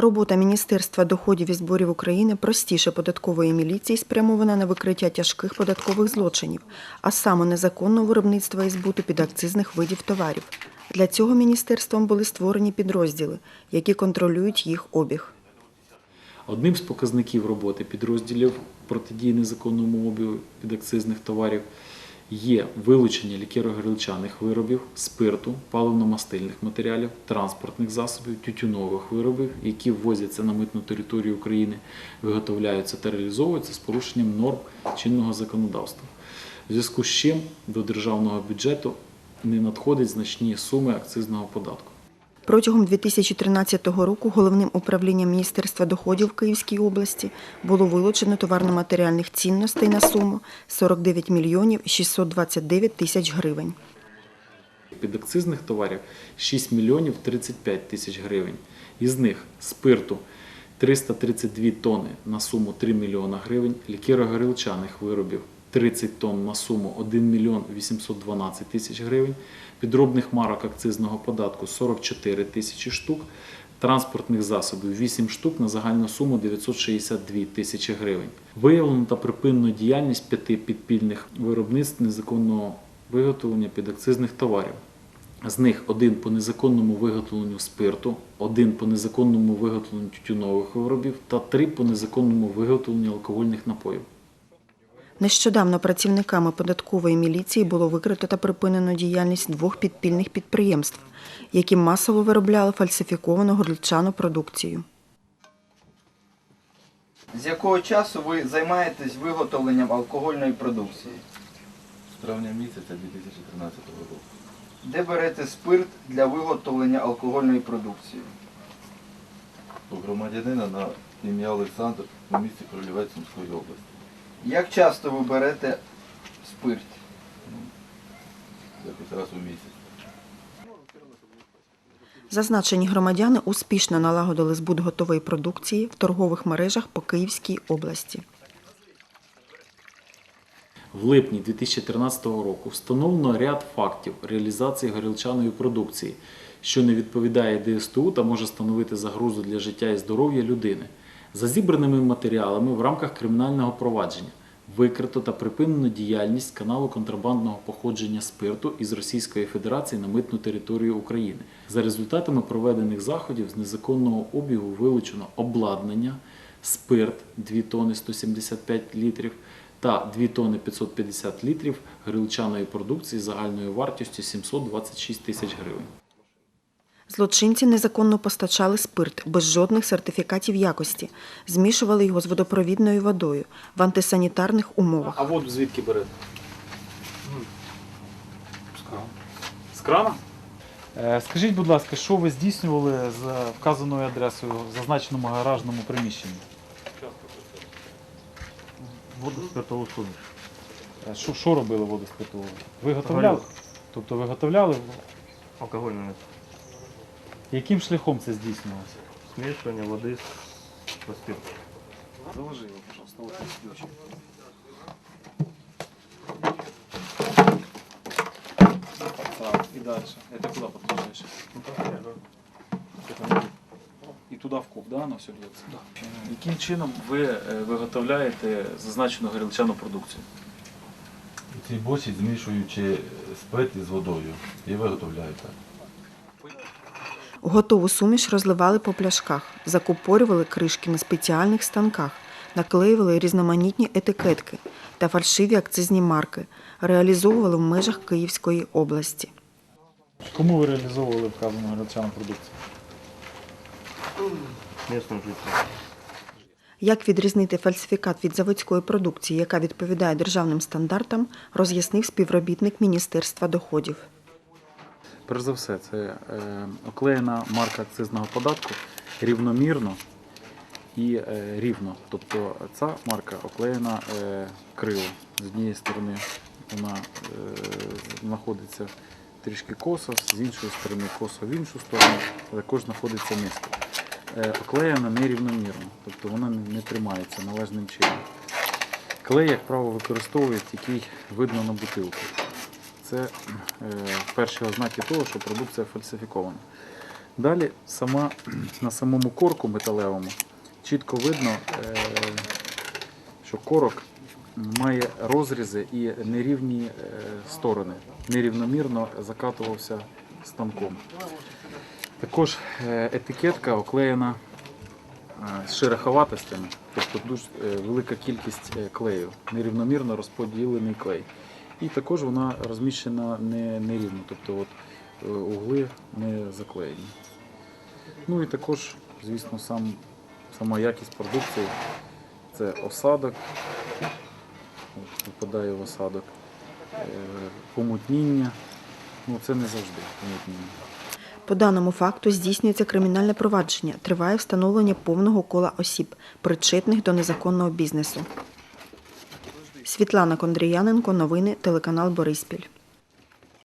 Робота Міністерства доходів і зборів України простіше податкової міліції спрямована на викриття тяжких податкових злочинів, а саме незаконного виробництва і збуту підакцизних видів товарів. Для цього міністерством були створені підрозділи, які контролюють їх обіг. Одним з показників роботи підрозділів протидії незаконному обігу підакцизних товарів є вилучення лікеро-горілчаних виробів, спирту, паливно-мастильних матеріалів, транспортних засобів, тютюнових виробів, які ввозяться на митну територію України, виготовляються та реалізовуються з порушенням норм чинного законодавства. В зв'язку з чим до державного бюджету не надходять значні суми акцизного податку. Протягом 2013 року головним управлінням Міністерства доходів в Київській області було вилучено товарно-матеріальних цінностей на суму 49 мільйонів 629 тисяч гривень. підакцизних товарів 6 мільйонів 35 тисяч гривень. Із них спирту 332 тонни на суму 3 мільйона гривень, лікеро-горілчаних виробів 30 тонн на суму 1 мільйон 812 тисяч гривень, підробних марок акцизного податку 44 тисячі штук, транспортних засобів 8 штук на загальну суму 962 тисячі гривень. Виявлено та припинено діяльність п'яти підпільних виробництв незаконного виготовлення підакцизних товарів. З них один по незаконному виготовленню спирту, один по незаконному виготовленню тютюнових виробів та три по незаконному виготовленню алкогольних напоїв. Нещодавно працівниками податкової міліції було викрито та припинено діяльність двох підпільних підприємств, які масово виробляли фальсифіковану горличану продукцію. З якого часу ви займаєтесь виготовленням алкогольної продукції? З травня місяця 2013 року. Де берете спирт для виготовлення алкогольної продукції? У громадянина на ім'я Олександр у місті Кролівець Сумської області. Як часто ви берете спирт? Якось раз у місяць. Зазначені громадяни успішно налагодили збут готової продукції в торгових мережах по Київській області. В липні 2013 року встановлено ряд фактів реалізації горілчаної продукції, що не відповідає ДСТУ та може становити загрозу для життя і здоров'я людини. За зібраними матеріалами в рамках кримінального провадження викрито та припинено діяльність каналу контрабандного походження спирту із Російської Федерації на митну територію України. За результатами проведених заходів з незаконного обігу вилучено обладнання, спирт 2 тонни 175 літрів та 2 тонни 550 літрів горілчаної продукції загальною вартістю 726 тисяч гривень. Злочинці незаконно постачали спирт без жодних сертифікатів якості, змішували його з водопровідною водою в антисанітарних умовах. А воду звідки берете? З крана? Е, Скажіть, будь ласка, що ви здійснювали з вказаною адресою в зазначеному гаражному приміщенні? Воду спиртову суміш. Е, Що, що робили воду спиртову? Виготовляли? Тобто виготовляли? Алкогольний напій. Яким шляхом це здійснювалося? Смішування води з спирту. Заложи його, пожалуйста, вот ключик. Так, и дальше. Это куда подключаешь? І туди в куб, да, воно все льється? Да. Яким чином ви е, виготовляєте зазначену горілчану продукцію? У цій бочі змішуючи спирт із водою і виготовляю так. Готову суміш розливали по пляшках, закупорювали кришки на спеціальних станках, наклеювали різноманітні етикетки та фальшиві акцизні марки, реалізовували в межах Київської області. Кому ви реалізовували вказану горілчану продукцію? Місним. Як відрізнити фальсифікат від заводської продукції, яка відповідає державним стандартам, роз'яснив співробітник Міністерства доходів. Перш за все, це е, оклеєна марка акцизного податку рівномірно і е, рівно. Тобто ця марка оклеєна е, криво. З однієї сторони вона знаходиться трішки косо, з іншої сторони косо в іншу сторону, також знаходиться низько. Оклеєна нерівномірно, тобто вона не, не тримається належним чином. Клей, як правило, використовують, який видно на бутилку. Це е, перші ознаки того, що продукція фальсифікована. Далі сама, на самому корку металевому чітко видно, е, що корок має розрізи і нерівні е, сторони. Нерівномірно закатувався станком. Також етикетка оклеєна з шероховатостями, тобто дуже велика кількість клею, нерівномірно розподілений клей. І також вона розміщена не, нерівно, тобто от, е, угли не заклеєні. Ну і також, звісно, сам, сама якість продукції це осадок, от, випадає в осадок, е, помутніння. Ну, це не завжди помутніння. По даному факту здійснюється кримінальне провадження. Триває встановлення повного кола осіб, причетних до незаконного бізнесу. Світлана Кондріяненко, новини, телеканал Бориспіль.